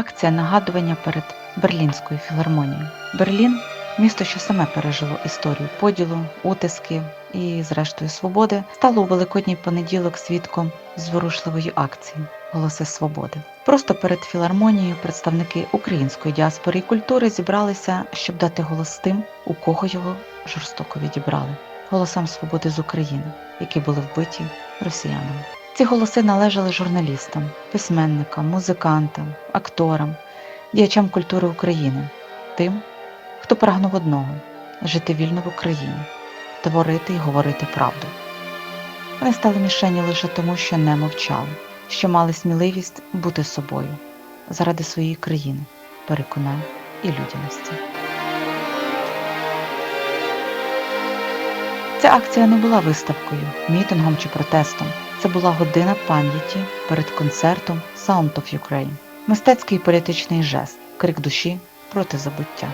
акція нагадування перед Берлінською філармонією. Берлін місто, що саме пережило історію поділу, утиски і, зрештою, свободи, стало у великодній понеділок свідком зворушливої акції Голоси свободи. Просто перед філармонією представники української діаспори і культури зібралися, щоб дати голос тим, у кого його жорстоко відібрали голосам свободи з України, які були вбиті росіянами. Ці голоси належали журналістам, письменникам, музикантам, акторам, діячам культури України, тим, хто прагнув одного жити вільно в Україні, творити і говорити правду. Вони стали мішені лише тому, що не мовчали, що мали сміливість бути собою заради своєї країни, переконань і людяності. Ця акція не була виставкою, мітингом чи протестом. Це була година пам'яті перед концертом Sound of Ukraine. Мистецький і політичний жест, крик душі проти забуття.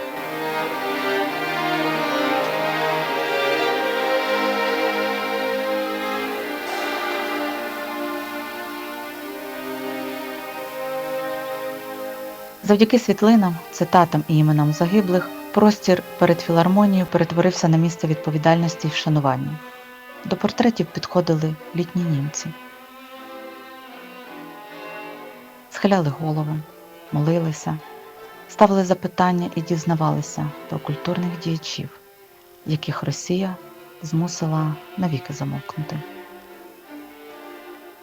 Завдяки світлинам, цитатам і іменам загиблих, простір перед філармонією перетворився на місце відповідальності і вшанування. До портретів підходили літні німці, схиляли голови, молилися, ставили запитання і дізнавалися про культурних діячів, яких Росія змусила навіки замовкнути.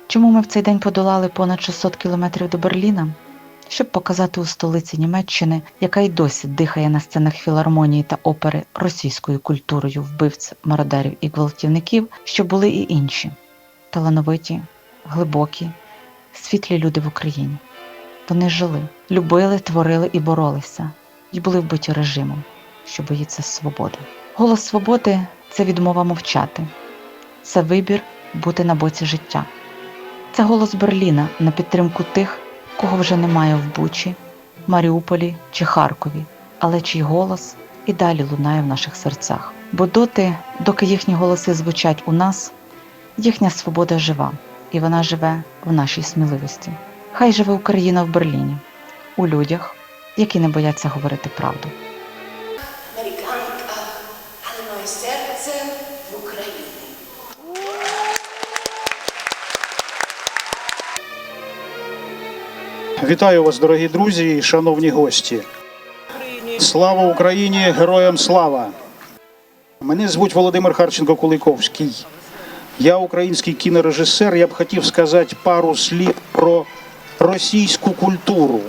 Чому ми в цей день подолали понад 600 кілометрів до Берліна? Щоб показати у столиці Німеччини, яка й досі дихає на сценах філармонії та опери російською культурою вбивць, мародерів і гвалтівників, що були і інші талановиті, глибокі, світлі люди в Україні. Вони жили, любили, творили і боролися, і були вбиті режимом, що боїться свободи. Голос свободи це відмова мовчати, це вибір бути на боці життя. Це голос Берліна на підтримку тих, кого вже немає в Бучі, Маріуполі чи Харкові, але чий голос і далі лунає в наших серцях. Бо доти, доки їхні голоси звучать у нас, їхня свобода жива, і вона живе в нашій сміливості. Хай живе Україна в Берліні, у людях, які не бояться говорити правду. Американка, але моє серце в Україні. Вітаю вас, дорогі друзі і шановні гості. Слава Україні! Героям слава! Мене звуть Володимир Харченко Куликовський. Я український кінорежисер. Я б хотів сказати пару слів про російську культуру.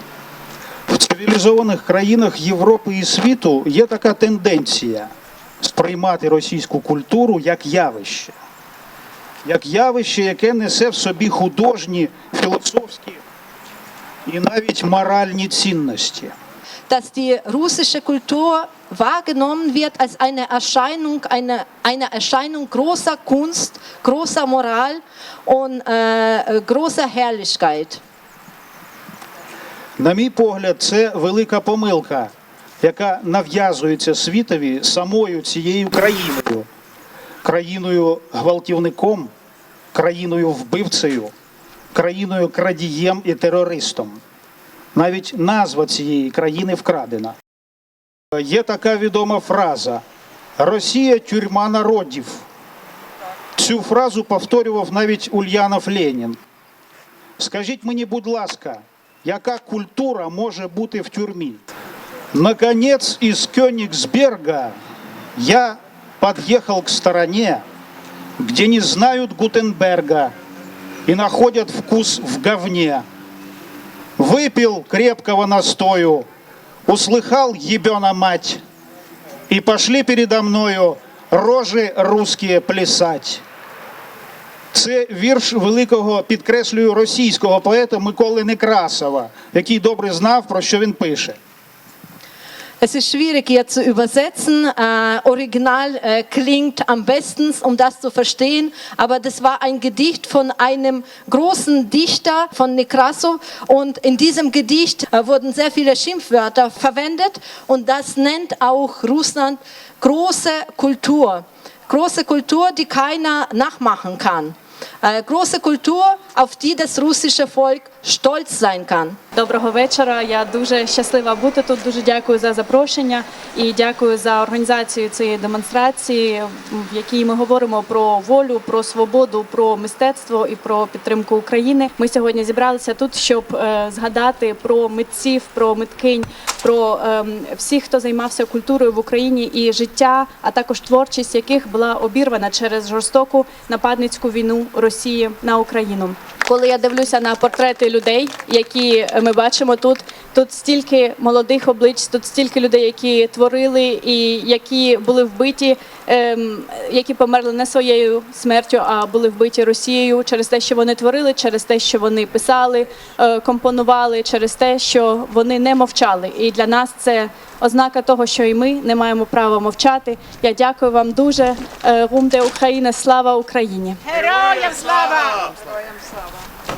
В цивілізованих країнах Європи і світу є така тенденція сприймати російську культуру як явище, як явище, яке несе в собі художні, філософські і навіть моральні цінності. dass die russische Kultur wahrgenommen wird als eine Erscheinung, eine, eine Erscheinung großer Kunst, großer Moral und äh, großer Herrlichkeit. На мій погляд, це велика помилка, яка нав'язується світові самою цією країною, країною гвалтівником, країною вбивцею, країною крадієм і терористом. Навіть назва цієї країни вкрадена. Є така відома фраза Росія тюрма народів. Цю фразу повторював навіть Ульянов Ленін. Скажіть мені, будь ласка, яка культура може бути в тюрмі? Наконец, из Кёнигсберга я подъехал к стороне, где не знают Гутенберга И находят вкус в говне. Выпил крепкого настою, услыхал ебена мать, и пошли передо мною рожи русские плясать. Це вірш великого, підкреслюю, російського поета Миколи Некрасова, який добре знав, про що він пише. Es ist schwierig hier zu übersetzen. Äh, Original äh, klingt am besten, um das zu verstehen. Aber das war ein Gedicht von einem großen Dichter von Nekrasov. Und in diesem Gedicht äh, wurden sehr viele Schimpfwörter verwendet. Und das nennt auch Russland große Kultur. Große Kultur, die keiner nachmachen kann. Große Kultur, auf die das russische Volk stolz sein kann. Доброго вечора. Я дуже щаслива бути тут. Дуже дякую за запрошення і дякую за організацію цієї демонстрації, в якій ми говоримо про волю, про свободу, про мистецтво і про підтримку України. Ми сьогодні зібралися тут, щоб е, згадати про митців, про миткинь, про ем, всіх, хто займався культурою в Україні і життя, а також творчість яких була обірвана через жорстоку нападницьку війну Росії на Україну. Коли я дивлюся на портрети людей, які ми бачимо тут, тут стільки молодих облич, тут стільки людей, які творили і які були вбиті, ем, які померли не своєю смертю, а були вбиті Росією через те, що вони творили, через те, що вони писали, е, компонували, через те, що вони не мовчали. І для нас це ознака того, що і ми не маємо права мовчати. Я дякую вам дуже. Е, Рум де Україна, слава Україні!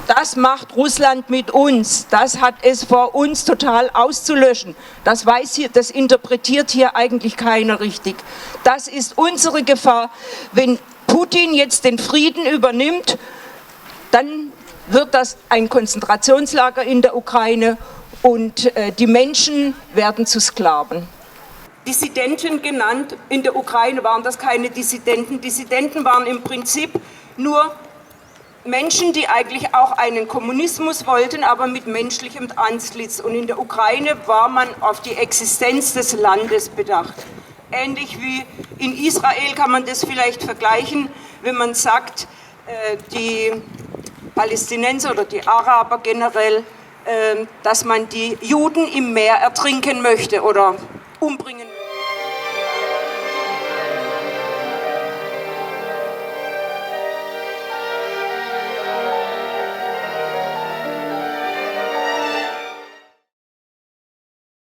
Das macht Russland mit uns. Das hat es vor uns total auszulöschen. Das weiß hier, das interpretiert hier eigentlich keiner richtig. Das ist unsere Gefahr. Wenn Putin jetzt den Frieden übernimmt, dann wird das ein Konzentrationslager in der Ukraine und äh, die Menschen werden zu Sklaven. Dissidenten genannt. In der Ukraine waren das keine Dissidenten. Dissidenten waren im Prinzip nur Menschen, die eigentlich auch einen Kommunismus wollten, aber mit menschlichem Antlitz. Und in der Ukraine war man auf die Existenz des Landes bedacht. Ähnlich wie in Israel kann man das vielleicht vergleichen, wenn man sagt, äh, die Palästinenser oder die Araber generell, dass man die Juden im Meer ertrinken möchte oder umbringen möchte.